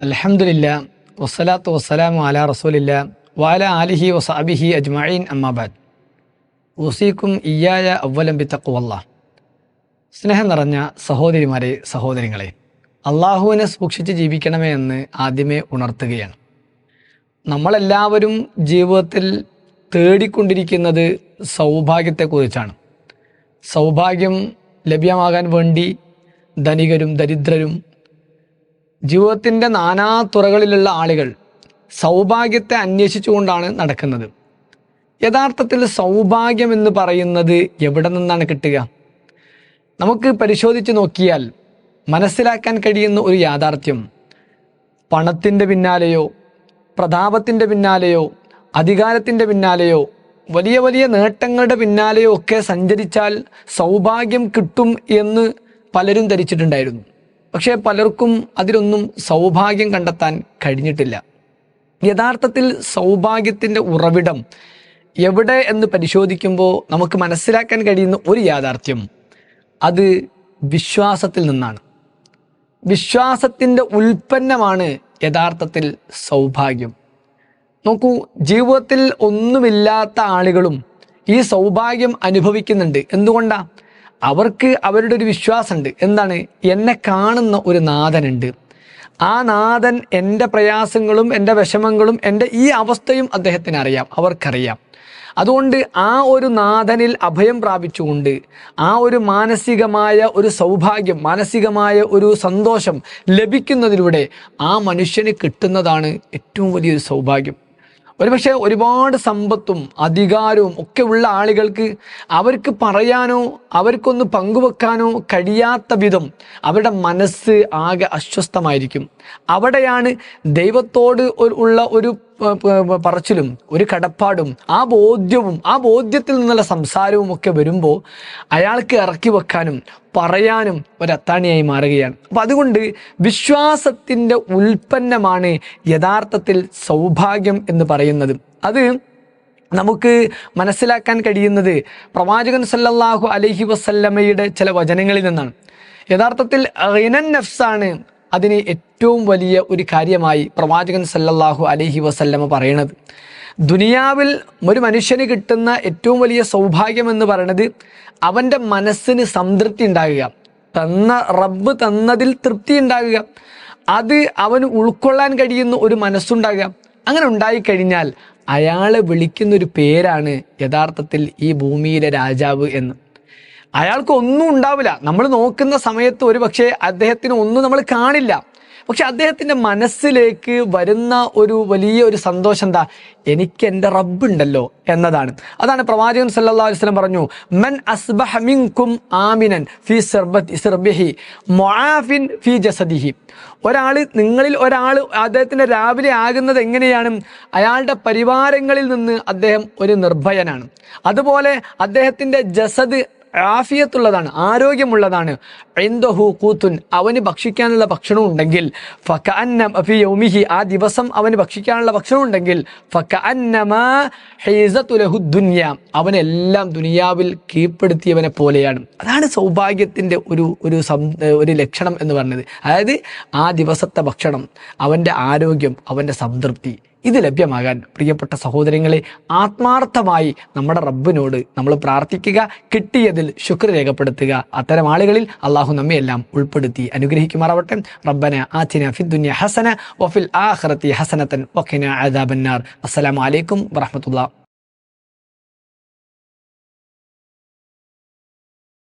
അലഹമുല്ല വസ്സലാത്തു വസ്സലാമു അല റസൂലില്ല വാല ആലിഹി വസാബിഹി അജ്മീൻ അമ്മാബാദ് ഉസീക്കും ഇയ്യായ അവലംബി തക്കുവല്ല സ്നേഹം നിറഞ്ഞ സഹോദരിമാരെ സഹോദരികളെ അള്ളാഹുവിനെ സൂക്ഷിച്ച് ജീവിക്കണമേ എന്ന് ആദ്യമേ ഉണർത്തുകയാണ്. നമ്മളെല്ലാവരും ജീവിതത്തിൽ തേടിക്കൊണ്ടിരിക്കുന്നത് സൗഭാഗ്യത്തെക്കുറിച്ചാണ്. സൗഭാഗ്യം ലഭ്യമാകാൻ വേണ്ടി ധനികരും ദരിദ്രരും ജീവിതത്തിന്റെ നാനാ തുറകളിലുള്ള ആളുകൾ സൗഭാഗ്യത്തെ അന്വേഷിച്ചുകൊണ്ടാണ് നടക്കുന്നത്. യഥാർത്ഥത്തിൽ സൗഭാഗ്യം എന്ന് പറയുന്നത് എവിടെ നിന്നാണ് കിട്ടുക? നമുക്ക് പരിശോധിച്ച് നോക്കിയാൽ മനസ്സിലാക്കാൻ കഴിയുന്ന ഒരു യാഥാർത്ഥ്യം. പണത്തിന്റെ പിന്നാലെയോ പ്രതാപത്തിന്റെ പിന്നാലെയോ അധികാരത്തിന്റെ പിന്നാലെയോ വലിയ വലിയ നേട്ടങ്ങളുടെ പിന്നാലെയോ ഒക്കെ സഞ്ചരിച്ചാൽ സൗഭാഗ്യം കിട്ടും എന്ന് പലരും ധരിച്ചിട്ടുണ്ടായിരുന്നു. പക്ഷേ പലർക്കും അതിലൊന്നും സൗഭാഗ്യം കണ്ടെത്താൻ കഴിഞ്ഞിട്ടില്ല. യഥാർത്ഥത്തിൽ സൗഭാഗ്യത്തിന്റെ ഉറവിടം എവിടെ എന്ന് പരിശോധിക്കുമ്പോൾ നമുക്ക് മനസ്സിലാക്കാൻ കഴിയുന്ന ഒരു യാഥാർത്ഥ്യം അത് വിശ്വാസത്തിൽ നിന്നാണ്. വിശ്വാസത്തിന്റെ ഉൽപ്പന്നമാണ് യഥാർത്ഥത്തിൽ സൗഭാഗ്യം. നോക്കൂ ജീവിതത്തിൽ ഒന്നുമില്ലാത്ത ആളുകളും ഈ സൗഭാഗ്യം അനുഭവിക്കുന്നുണ്ട്. എന്തുകൊണ്ടാ? അവർക്ക് അവരുടെ ഒരു വിശ്വാസമുണ്ട്. എന്താണ്? എന്നെ കാണുന്ന ഒരു നാഥനുണ്ട്. ആ നാഥൻ എന്റെ പ്രയാസങ്ങളും എന്റെ വിഷമങ്ങളും എന്റെ ഈ അവസ്ഥയും അദ്ദേഹത്തിന് അറിയാം അവർക്കറിയാം. അതുകൊണ്ട് ആ ഒരു നാഥനിൽ അഭയം പ്രാപിച്ചുകൊണ്ട് ആ ഒരു മാനസികമായ ഒരു സൗഭാഗ്യം മാനസികമായ ഒരു സന്തോഷം ലഭിക്കുന്നതിലൂടെ ആ മനുഷ്യന് കിട്ടുന്നതാണ് ഏറ്റവും വലിയൊരു സൗഭാഗ്യം. ഒരുപക്ഷെ ഒരുപാട് സമ്പത്തും അധികാരവും ഒക്കെ ഉള്ള ആളുകൾക്ക് അവർക്ക് പറയാനോ അവർക്കൊന്ന് പങ്കുവെക്കാനോ കഴിയാത്ത വിധം അവരുടെ മനസ്സ് ആകെ അസ്വസ്ഥമായിരിക്കും. അവിടെയാണ് ദൈവത്തോട് ഉള്ള ഒരു പറച്ചിലും ഒരു കടപ്പാടും ആ ബോധ്യവും ആ ബോധ്യത്തിൽ നിന്നുള്ള സംസാരവും ഒക്കെ വരുമ്പോൾ അയാൾക്ക് ഇറക്കി വെക്കാനും പറയാനും ഒരു അത്താണിയായി മാറുകയാണ്. അപ്പം അതുകൊണ്ട് വിശ്വാസത്തിന്റെ ഉൽപ്പന്നമാണ് യഥാർത്ഥത്തിൽ സൗഭാഗ്യം എന്ന് പറയുന്നത്. അത് നമുക്ക് മനസ്സിലാക്കാൻ കഴിയുന്നത് പ്രവാചകൻ സല്ലല്ലാഹു അലഹി വസല്ലമയുടെ ചില വചനങ്ങളിൽ നിന്നാണ്. യഥാർത്ഥത്തിൽ റിനൻ നഫ്സാണ് അതിന് ഏറ്റവും വലിയ ഒരു കാര്യമായി പ്രവാചകൻ സല്ലല്ലാഹു അലഹി വസല്ലമ പറയണത്. ദുനിയാവിൽ ഒരു മനുഷ്യന് കിട്ടുന്ന ഏറ്റവും വലിയ സൗഭാഗ്യം എന്ന് പറയണത് അവന്റെ മനസ്സിന് സംതൃപ്തി ഉണ്ടാകുക. തന്ന റബ്ബ് തന്നതിൽ തൃപ്തി ഉണ്ടാകുക. അത് അവന് ഉൾക്കൊള്ളാൻ കഴിയുന്ന ഒരു മനസ്സുണ്ടാകുക. അങ്ങനെ ഉണ്ടായിക്കഴിഞ്ഞാൽ അയാളെ വിളിക്കുന്ന ഒരു പേരാണ് യഥാർത്ഥത്തിൽ ഈ ഭൂമിയിലെ രാജാവ് എന്ന്. അയാൾക്ക് ഒന്നും ഉണ്ടാവില്ല. നമ്മൾ നോക്കുന്ന സമയത്ത് ഒരു പക്ഷേ അദ്ദേഹത്തിന് ഒന്നും നമ്മൾ കാണില്ല. പക്ഷെ അദ്ദേഹത്തിന്റെ മനസ്സിലേക്ക് വരുന്ന ഒരു വലിയ ഒരു സന്തോഷം എന്താ? എനിക്ക് എന്റെ റബ്ബുണ്ടല്ലോ എന്നതാണ്. അതാണ് പ്രവാചകൻ അലൈഹി വസല്ലം പറഞ്ഞു മൻ അസ്ബഹ മിൻകും ആമിനൻ ഫി സർബത്തി സിർബിഹി മൊഫിൻ ഫി ജസദിഹി. ഒരാൾ നിങ്ങളിൽ ഒരാൾ അദ്ദേഹത്തിന്റെ രാവിലെ ആകുന്നത് എങ്ങനെയാണ്? അയാളുടെ പരിവാരങ്ങളിൽ നിന്ന് അദ്ദേഹം ഒരു നിർഭയനാണ്. അതുപോലെ അദ്ദേഹത്തിന്റെ ജസദ് ആഫിയത്തുള്ളതാണ് ആരോഗ്യമുള്ളതാണ്. എന്തഹു കൂത്തുൻ അവന് ഭക്ഷിക്കാനുള്ള ഭക്ഷണം ഉണ്ടെങ്കിൽ ഫക്ക അന്നം ഫി യൗമിഹി ആ ദിവസം അവന് ഭക്ഷിക്കാനുള്ള ഭക്ഷണം ഉണ്ടെങ്കിൽ ഫക്ക അന്നമാ ഹൈസത്തു ലഹു ദുനിയ അവനെല്ലാം ദുനിയാവിൽ കീഴ്പ്പെടുത്തിയവനെ പോലെയാണ്. അതാണ് സൗഭാഗ്യത്തിന്റെ ഒരു ഒരു ഒരു ലക്ഷണം എന്ന് പറഞ്ഞത്. അതായത് ആ ദിവസത്തെ ഭക്ഷണം അവന്റെ ആരോഗ്യം അവന്റെ സംതൃപ്തി. ഇത് ലഭ്യമാകാൻ പ്രിയപ്പെട്ട സഹോദരങ്ങളെ ആത്മാർത്ഥമായി നമ്മുടെ റബ്ബിനോട് നമ്മൾ പ്രാർത്ഥിക്കുക കിട്ടിയതിൽ ശുക്ർ രേഖപ്പെടുത്തുക. അത്തരം ആളുകളിൽ അള്ളാഹു നമ്മയെല്ലാം ഉൾപ്പെടുത്തി അനുഗ്രഹിക്കുമാറാവട്ടെ. റബ്ബന ആതിന ഫിദ്ദുനിയ ഹസന വഫിൽ ആഖിറതി ഹസനത്തൻ വഖിന അദാബന്നാർ അസ്സലാമു അലൈക്കും വറഹ്മത്തുള്ളാഹി